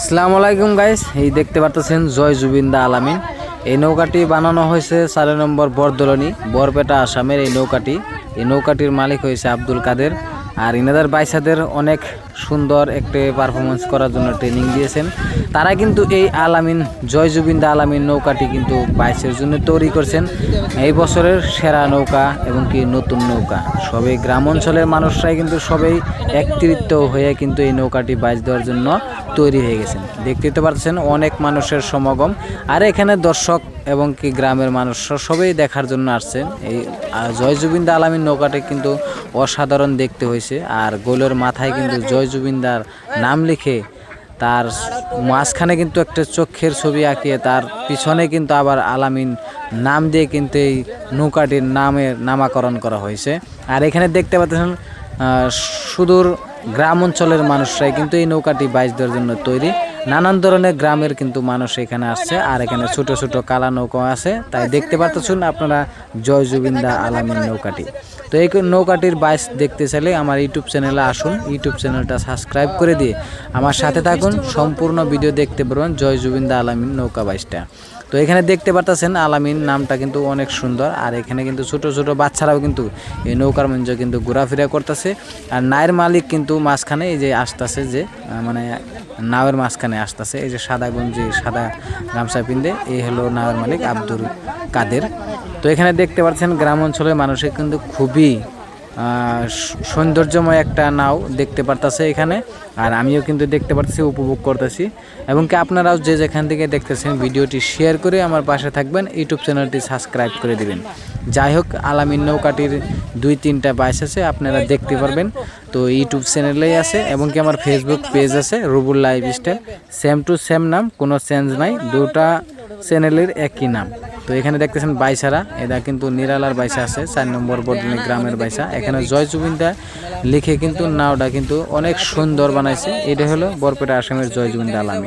আসসালামু আলাইকুম গাইস, এই দেখতে পাচ্ছেন জয় জুবিন্দা আলামিন। এই নৌকাটি বানানো হয়েছে চার নম্বর বরদলনি, বরপেটা আসামের এই নৌকাটি। এই নৌকাটির মালিক হয়েছে আব্দুল কাদের। আর ইনাদের বাইসাদের অনেক সুন্দর একটি পারফরমেন্স করার জন্য ট্রেনিং দিয়েছেন। তারা কিন্তু এই আলামিন, জয় জুবিন্দা আলামিন নৌকাটি কিন্তু বাইসের জন্য তৈরি করছেন। এই বছরের সেরা নৌকা এবং কি নতুন নৌকা। সবই গ্রাম অঞ্চলের মানুষরাই কিন্তু সবাই একত্রিত হয়ে কিন্তু এই নৌকাটি বাইচ দেওয়ার জন্য তৈরি হয়ে গেছেন। দেখতে তো পাচ্ছেন অনেক মানুষের সমাগম। আর এখানে দর্শক এবং কি গ্রামের মানুষরা সবাই দেখার জন্য আসছেন এই আহ, জয় জুবিন্দা আলামিন নৌকাটি কিন্তু অসাধারণ দেখতে হয়েছে। আর গোলের মাথায় কিন্তু জয় জুবিন্দার নাম লিখে তার মাঝখানে কিন্তু একটা চক্ষের ছবি আঁকিয়ে তার পিছনে কিন্তু আবার আলামিন নাম দিয়ে কিন্তু এই নৌকাটির নামের নামাকরণ করা হয়েছে। আর এখানে দেখতে পাচ্ছেন সুদূর গ্রাম অঞ্চলের মানুষরাই কিন্তু এই নৌকাটি বাইচ দেওয়ার জন্য তৈরি। নানান ধরনের গ্রামের কিন্তু মানুষ এখানে আসছে, আর এখানে ছোট ছোট কালা নৌকা আছে। তাই দেখতে পাচ্ছেন আপনারা জয় জুবিন্দা আলামিন নৌকাটি। তো এই নৌকাটির বাইস দেখতে চাইলে আমার ইউটিউব চ্যানেলে আসুন, ইউটিউব চ্যানেলটা সাবস্ক্রাইব করে দিয়ে আমার সাথে থাকুন, সম্পূর্ণ ভিডিও দেখতে পারবেন জয় জুবিন্দা আলামিন নৌকা বাইচটা তো এখানে দেখতে পারতেছেন আলামিন নামটা কিন্তু অনেক সুন্দর, আর এখানে কিন্তু ছোট ছোট বাচ্চারাও কিন্তু এই নৌকার মঞ্চ কিন্তু ঘোরাফেরা করতেছে। আর নায়ের মালিক কিন্তু মাঝখানে এই যে আসতেছে যে মানে নাওয়ের মাঝখানে আসতেছে, এই যে সাদা গঞ্জি, সাদা গামছা পিন্দে এই হলো নাওয়ের মালিক আব্দুল কাদের। তো এখানে দেখতে পাচ্ছেন গ্রাম অঞ্চলের মানুষের কিন্তু খুবই সৌন্দর্যময় একটা নাও দেখতে পারতাছে এখানে। আর আমিও কিন্তু দেখতে পারতেছি, উপভোগ করতেছি। এবং কি আপনারাও যে যেখান থেকে দেখতেছেন ভিডিওটি শেয়ার করে আমার পাশে থাকবেন, ইউটিউব চ্যানেলটি সাবস্ক্রাইব করে দিবেন। যাই হোক, আলামিন নৌকাটির দুই তিনটা বাইস আছে, আপনারা দেখতে পারবেন। তো ইউটিউব চ্যানেলেই আছে, এবং কি আমার ফেসবুক পেজ আছে, Rubul lifestyle same to same নাম, কোনো চেঞ্জ নাই, দুটা চ্যানেলের একই নাম। তো এখানে দেখতেছেন বাইসারা। এটা কিন্তু নিরালার বাইসা আছে, চার নম্বর বদলি গ্রামের বাইসা। এখানে জয় জুবিনদা লিখে কিন্তু নাওটা কিন্তু অনেক সুন্দর বানাইছে। এটা হলো বরপেটা আসামের জয় জুবিনদা আলামী।